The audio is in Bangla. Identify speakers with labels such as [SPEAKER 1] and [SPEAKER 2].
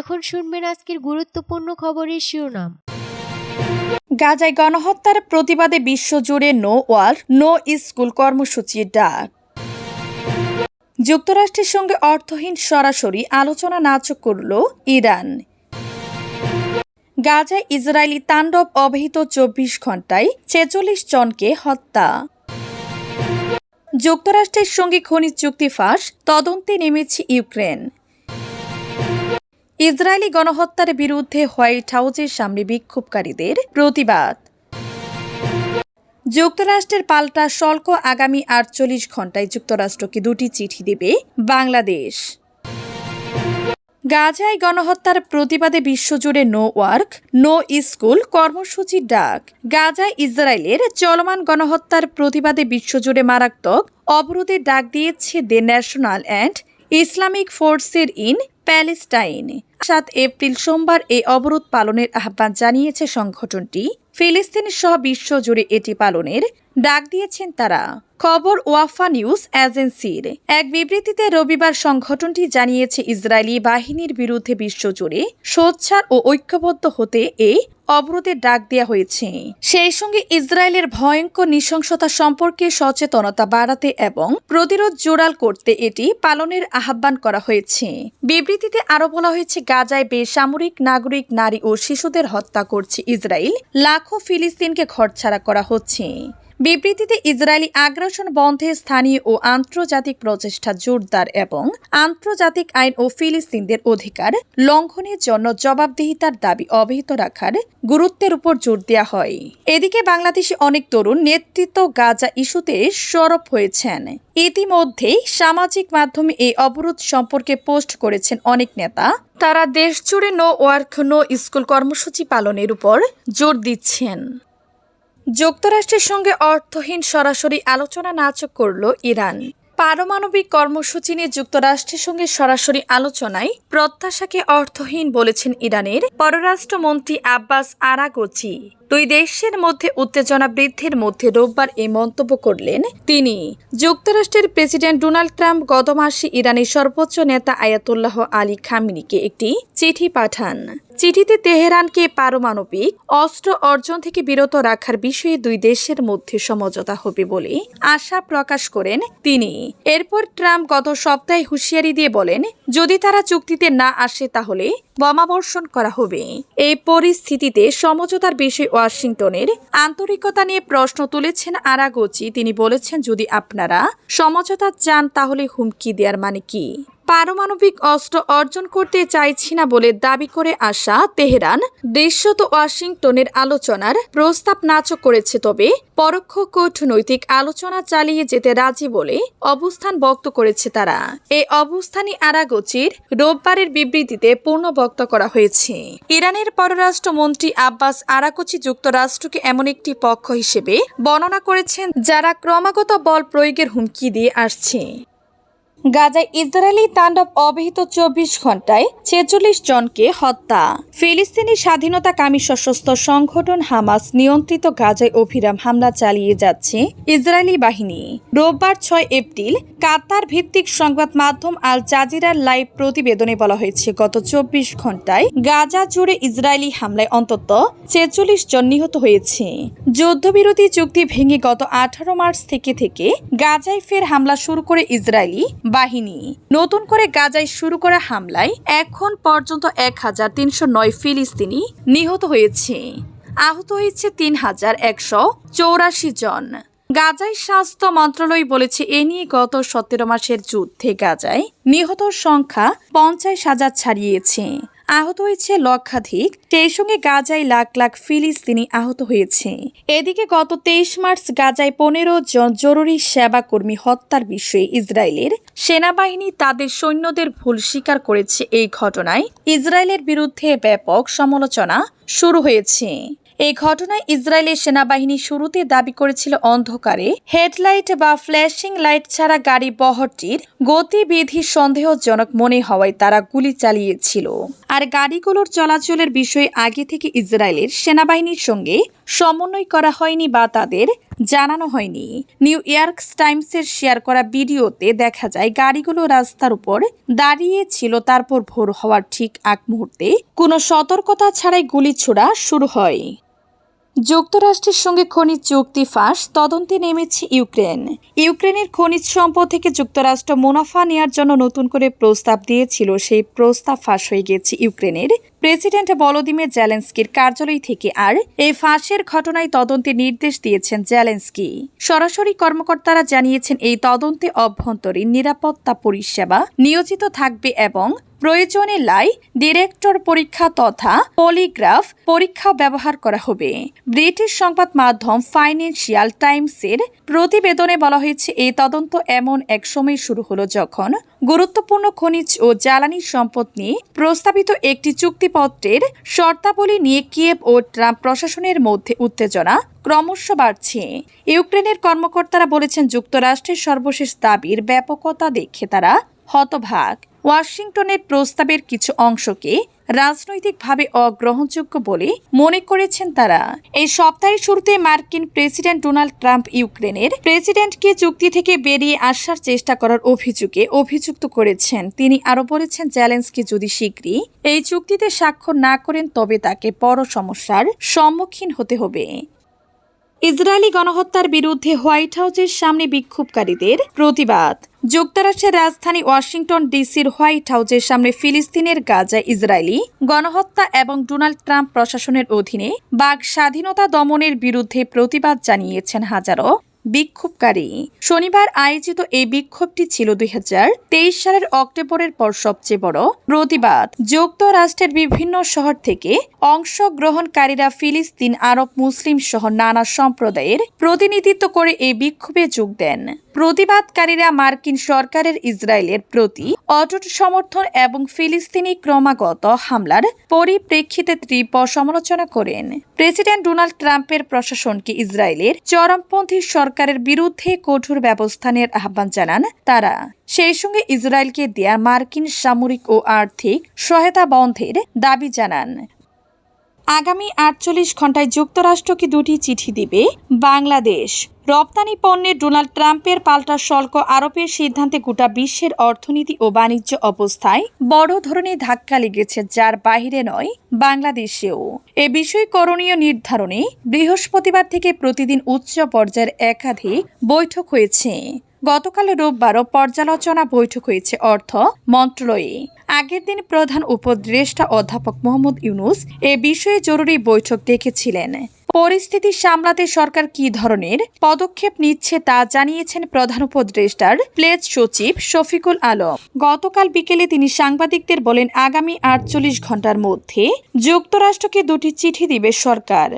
[SPEAKER 1] এখন শুনবেন আজকের গুরুত্বপূর্ণ খবরের শিরোনাম।
[SPEAKER 2] গাজায় গণহত্যার প্রতিবাদে বিশ্বজুড়ে নো ওয়ার নো স্কুল কর্মসূচির ডাক। যুক্তরাষ্ট্রের সঙ্গে অর্থহীন সরাসরি আলোচনা না করল ইরান। গাজায় ইসরায়েলি তাণ্ডব অবহিত চব্বিশ ঘন্টায় ছেচল্লিশ জনকে হত্যা। যুক্তরাষ্ট্রের সঙ্গে খনিজ চুক্তি ফাঁস, তদন্তে নেমেছে ইউক্রেন। ইসরায়েলি গণহত্যার বিরুদ্ধে হোয়াইট হাউসের সামনে বিক্ষোভকারীদের প্রতিবাদ। যুক্তরাষ্ট্রের পাল্টা শুল্ক আগামী আটচল্লিশ ঘন্টায় যুক্তরাষ্ট্রকে দুটি চিঠি দেবে বাংলাদেশ। গাজায় গণহত্যার প্রতিবাদে বিশ্বজুড়ে নো ওয়ার্ক, নো স্কুল কর্মসূচির ডাক। গাজায় ইসরায়েলের চলমান গণহত্যার প্রতিবাদে বিশ্বজুড়ে মারাত্মক অবরোধের ডাক দিয়েছে দ্য ন্যাশনাল অ্যান্ড ইসলামিক ফোর্সের ইন প্যালেস্টাইন। সাত এপ্রিল সোমবার এই অবরোধ পালনের আহ্বান জানিয়েছে সংগঠনটি। ফিলিস্তিন সহ বিশ্বজুড়ে এটি পালনের ডাক দিয়েছেন তারা। খবর ওয়াফা নিউজ এজেন্সির। এক বিবৃতিতে রবিবার সংগঠনটি জানিয়েছে, ইসরায়েলি বাহিনীর বিরুদ্ধে বিশ্বজুড়ে সোচ্ছার ও ঐক্যবদ্ধ হতে এই অবরোধের ডাক দেওয়া হয়েছে। সেই সঙ্গে ইসরায়েলের ভয়ঙ্কর নৃশংসতা সম্পর্কে সচেতনতা বাড়াতে এবং প্রতিরোধ জোরাল করতে এটি পালনের আহ্বান করা হয়েছে। বিবৃতিতে আরও বলা হয়েছে, গাজায় বেসামরিক নাগরিক, নারী ও শিশুদের হত্যা করছে ইসরায়েল। লাখো ফিলিস্তিনকে ঘরছাড়া করা হচ্ছে। বিবৃতিতে ইসরায়েলি আগ্রাসন বন্ধে স্থানীয় ও আন্তর্জাতিক প্রচেষ্টা জোরদার এবং আন্তর্জাতিক আইন ও ফিলিস্তিনদের অধিকার লঙ্ঘনের জন্য জবাবদিহিতার দাবি অব্যাহত রাখার গুরুত্বের উপর জোর দেওয়া হয়। এদিকে বাংলাদেশে অনেক তরুণ নেতৃত্ব গাজা ইস্যুতে সরব হয়েছেন। ইতিমধ্যেই সামাজিক মাধ্যমে এই অবরোধ সম্পর্কে পোস্ট করেছেন অনেক নেতা। তারা দেশজুড়ে নো ওয়ার্ক, নো স্কুল কর্মসূচি পালনের উপর জোর দিচ্ছেন। যুক্তরাষ্ট্রের সঙ্গে অর্থহীন সরাসরি আলোচনা নাচ করল ইরান। পারমাণবিক কর্মসূচি নিয়ে যুক্তরাষ্ট্রের সঙ্গে সরাসরি আলোচনায় প্রত্যাশাকে অর্থহীন বলেছেন ইরানের পররাষ্ট্রমন্ত্রী আব্বাস আরাগোচি। দুই দেশের মধ্যে উত্তেজনা বৃদ্ধির মধ্যে রোববার এই মন্তব্য করলেন তিনি। যুক্তরাষ্ট্রের প্রেসিডেন্ট ডোনাল্ড ট্রাম্প গত মাসে ইরানের সর্বোচ্চ নেতা আয়াতুল্লাহ আলী খামিনিকে একটি চিঠি পাঠান। চিঠিতে তেহরানকে পারমাণবিক অস্ত্র অর্জন থেকে বিরত রাখার বিষয়ে দুই দেশের মধ্যে সমঝোতা হবে বলে আশা প্রকাশ করেন তিনি। এরপর ট্রাম্প গত সপ্তাহে হুঁশিয়ারি দিয়ে বলেন, যদি তারা চুক্তিতে না আসে তাহলে বোমাবর্ষণ করা হবে। এই পরিস্থিতিতে সমঝোতার বিষয়ে ওয়াশিংটনের আন্তরিকতা নিয়ে প্রশ্ন তুলেছেন আরাগোচি। তিনি বলেছেন, যদি আপনারা সমঝোতা চান, তাহলে হুমকি দেওয়ার মানে কি? পারমাণবিক অস্ত্র অর্জন করতে চাইছি না বলে দাবি করে আসা তেহরান দৃশ্যত ওয়াশিংটনের আলোচনার প্রস্তাব নাচ করেছে তবে পরোক্ষ কূটনৈতিক আলোচনা চালিয়ে যেতে রাজি বলে অবস্থান ব্যক্ত করেছে তারা। এই অবস্থানই আরাগোচির রোববারের বিবৃতিতে পূর্ণবক্ত করা হয়েছে। ইরানের পররাষ্ট্রমন্ত্রী আব্বাস আরাকোচি যুক্তরাষ্ট্রকে এমন একটি পক্ষ হিসেবে বর্ণনা করেছেন, যারা ক্রমাগত বল প্রয়োগের হুমকি দিয়ে আসছে। গাজায় ইসরায়েলি তাণ্ডব অবহিত চব্বিশ ঘন্টায় ছেচল্লিশ জনকে হত্যা। ফিলিস্তিনি স্বাধীনতাকামী সশস্ত্র সংগঠন হামাস নিয়ন্ত্রিত গাজায় অভিরাম হামলা চালিয়ে যাচ্ছে ইসরায়েলি বাহিনী। রোববার ছয় এপ্রিল কাতার ভিত্তিক সংবাদ মাধ্যম আল জাজিরার লাইভ প্রতিবেদনে বলা হয়েছে, গত চব্বিশ ঘন্টায় গাজা জুড়ে ইসরায়েলি হামলায় অন্তত ছেচল্লিশ জন নিহত হয়েছে। যুদ্ধবিরতি চুক্তি ভেঙে গত আঠারো মার্চ থেকে থেকে গাজায় ফের হামলা শুরু করে ইসরায়েলি বাহিনী। নতুন করে গাজায় শুরু করা হামলায় এখন পর্যন্ত এক হাজার তিনশো নয় ফিলিস্তিনি নিহত হয়েছে। আহত হয়েছে তিন হাজার একশো চৌরাশি জন। গাজায় স্বাস্থ্য মন্ত্রণালয় বলেছে, এ নিয়ে গত সতেরো মাসের যুদ্ধে গাজায় নিহত সংখ্যা পঞ্চাশ হাজার ছাড়িয়েছে। আহত হয়েছে লক্ষাধিক। সেই সঙ্গে গাজায় লাখ লাখ ফিলিস্তিনি আহত হয়েছে। এদিকে গত তেইশ মার্চ গাজায় পনেরো জন জরুরি সেবা কর্মী হত্যার বিষয়ে ইসরায়েলের সেনাবাহিনী তাদের সৈন্যদের ভুল স্বীকার করেছে এই ঘটনায়। ইসরায়েলের বিরুদ্ধে ব্যাপক সমালোচনা শুরু হয়েছে। এই ঘটনায় ইসরায়েলের সেনাবাহিনী শুরুতে দাবি করেছিল অন্ধকারে, হেডলাইট বা ফ্ল্যাশিং লাইট ছাড়া গাড়ি বহরটির গতিবিধি সন্দেহজনক মনে হওয়ায় তারা গুলি চালিয়েছিল। আর গাড়িগুলোর চলাচলের বিষয়ে আগে থেকে ইসরায়েলের সেনাবাহিনীর সঙ্গে সমন্বয় করা হয়নি বা তাদের জানানো হয়নি। নিউ ইয়র্ক টাইমসের শেয়ার করা ভিডিওতে দেখা যায়, গাড়িগুলো রাস্তার উপর দাঁড়িয়ে ছিল তারপর ভোর হওয়ার ঠিক আগ মুহূর্তে কোনো সতর্কতা ছাড়াই গুলি ছোড়া শুরু হয়। যুক্তরাষ্ট্রের সঙ্গে খনিজ চুক্তি ফাঁস, তদন্তে নেমেছে ইউক্রেন। ইউক্রেনের খনিজ সম্পদ থেকে যুক্তরাষ্ট্র মুনাফা নেওয়ার জন্য নতুন করে প্রস্তাব দিয়েছিল। সেই প্রস্তাব ফাঁস হয়ে গেছে ইউক্রেনের। প্রেসিডেন্ট ভলোদিমির জেলেন্সকির কার্যালয় থেকে আর এই ফাঁসের ঘটনায় তদন্তে নির্দেশ দিয়েছেন জেলেন্সকি। সরাসরি কর্মকর্তারা জানিয়েছেন এই তদন্তে অভ্যন্তরীণ নিরাপত্তা পরিষেবা নিয়োজিত থাকবে এবং প্রয়োজনে লাই ডিরেক্টর পরীক্ষা তথা পলিগ্রাফ পরীক্ষা ব্যবহার করা হবে। ব্রিটিশ সংবাদ মাধ্যম ফাইন্যান্সিয়াল টাইমসের প্রতিবেদনে বলা হয়েছে, এই তদন্ত এমন এক সময় শুরু হলো যখন গুরুত্বপূর্ণ খনিজ ও জ্বালানি সম্পদ নিয়ে প্রস্তাবিত একটি চুক্তিপত্রের শর্তাবলী নিয়ে কিয়েভ ও ট্রাম্প প্রশাসনের মধ্যে উত্তেজনা ক্রমশ বাড়ছে। ইউক্রেনের কর্মকর্তারা বলেছেন যুক্তরাষ্ট্রের সর্বশেষ দাবির ব্যাপকতা দেখে তারা হতভাগ। ওয়াশিংটনের প্রস্তাবের কিছু অংশকে রাজনৈতিকভাবে অগ্রহণযোগ্য বলে মনে করেছেন তারা। এই সপ্তাহের শুরুতে মার্কিন প্রেসিডেন্ট ডোনাল্ড ট্রাম্প ইউক্রেনের প্রেসিডেন্টকে চুক্তি থেকে বেরিয়ে আসার চেষ্টা করার অভিযোগে অভিযুক্ত করেছেন। তিনি আরও বলেছেন চ্যালেঞ্জকে যদি শীঘ্রই এই চুক্তিতে স্বাক্ষর না করেন, তবে তাকে বড় সমস্যার সম্মুখীন হতে হবে। ইসরায়েলি গণহত্যার বিরুদ্ধে হোয়াইট হাউসের সামনে বিক্ষোভকারীদের প্রতিবাদ। যুক্তরাষ্ট্রের রাজধানী ওয়াশিংটন ডিসির হোয়াইট হাউসের সামনে ফিলিস্তিনের গাজায় ইসরায়েলি গণহত্যা এবং ডোনাল্ড ট্রাম্প প্রশাসনের অধীনে বাক স্বাধীনতা দমনের বিরুদ্ধে প্রতিবাদ জানিয়েছেন হাজারো বিক্ষোভকারী। শনিবার আয়োজিত এই বিক্ষোভটি ছিল দুই হাজার তেইশ সালের অক্টোবরের পর সবচেয়ে বড় প্রতিবাদ। যুক্তরাষ্ট্রের বিভিন্ন শহর থেকে অংশগ্রহণকারীরা ফিলিস্তিন আরব মুসলিম সহ নানা সম্প্রদায়ের প্রতিনিধিত্ব করে এই বিক্ষোভে যোগ দেন। প্রতিবাদকারীরা মার্কিন সরকারের ইসরায়েলের প্রতি অটুট সমর্থন এবং ফিলিস্তিনি ক্রমাগত হামলার পরিপ্রেক্ষিতে তীব্র সমালোচনা করেন। প্রেসিডেন্ট ডোনাল্ড ট্রাম্পের প্রশাসনকে ইসরায়েলের চরমপন্থী সরকারের বিরুদ্ধে কঠোর ব্যবস্থা নেওয়ার আহ্বান জানান তারা। সেই সঙ্গে ইসরায়েলকে দেয়া মার্কিন সামরিক ও আর্থিক সহায়তা বন্ধের দাবি জানান। আগামী আটচল্লিশ ঘন্টায় যুক্তরাষ্ট্রকে দুটি চিঠি দিবে? বাংলাদেশ। রপ্তানি পণ্যে ডোনাল্ড ট্রাম্পের পাল্টা শুল্ক আরোপের সিদ্ধান্তে গোটা বিশ্বের অর্থনীতি ও বাণিজ্য অবস্থায় বড় ধরনের ধাক্কা লেগেছে, যার বাইরে নয় বাংলাদেশেও। এ বিষয়ে করণীয় নির্ধারণে বৃহস্পতিবার থেকে প্রতিদিন উচ্চ পর্যায়ের একাধিক বৈঠক হয়েছে। গতকাল রোববারও পর্যালোচনা বৈঠক হয়েছে অর্থ মন্ত্রণালয়ে। আগের দিন প্রধান উপদেষ্টা অধ্যাপক মোহাম্মদ ইউনুস এ বিষয়ে জরুরি বৈঠক ডেকেছিলেন। পরিস্থিতি সামলাতে সরকার কী ধরনের পদক্ষেপ নিচ্ছে তা জানিয়েছেন প্রধান উপদেষ্টার প্লেজ সচিব শফিকুল আলম। গতকাল বিকেলে তিনি সাংবাদিকদের বলেন, আগামী আটচল্লিশ ঘণ্টার মধ্যে যুক্তরাষ্ট্রকে দুটি চিঠি দিবে সরকার।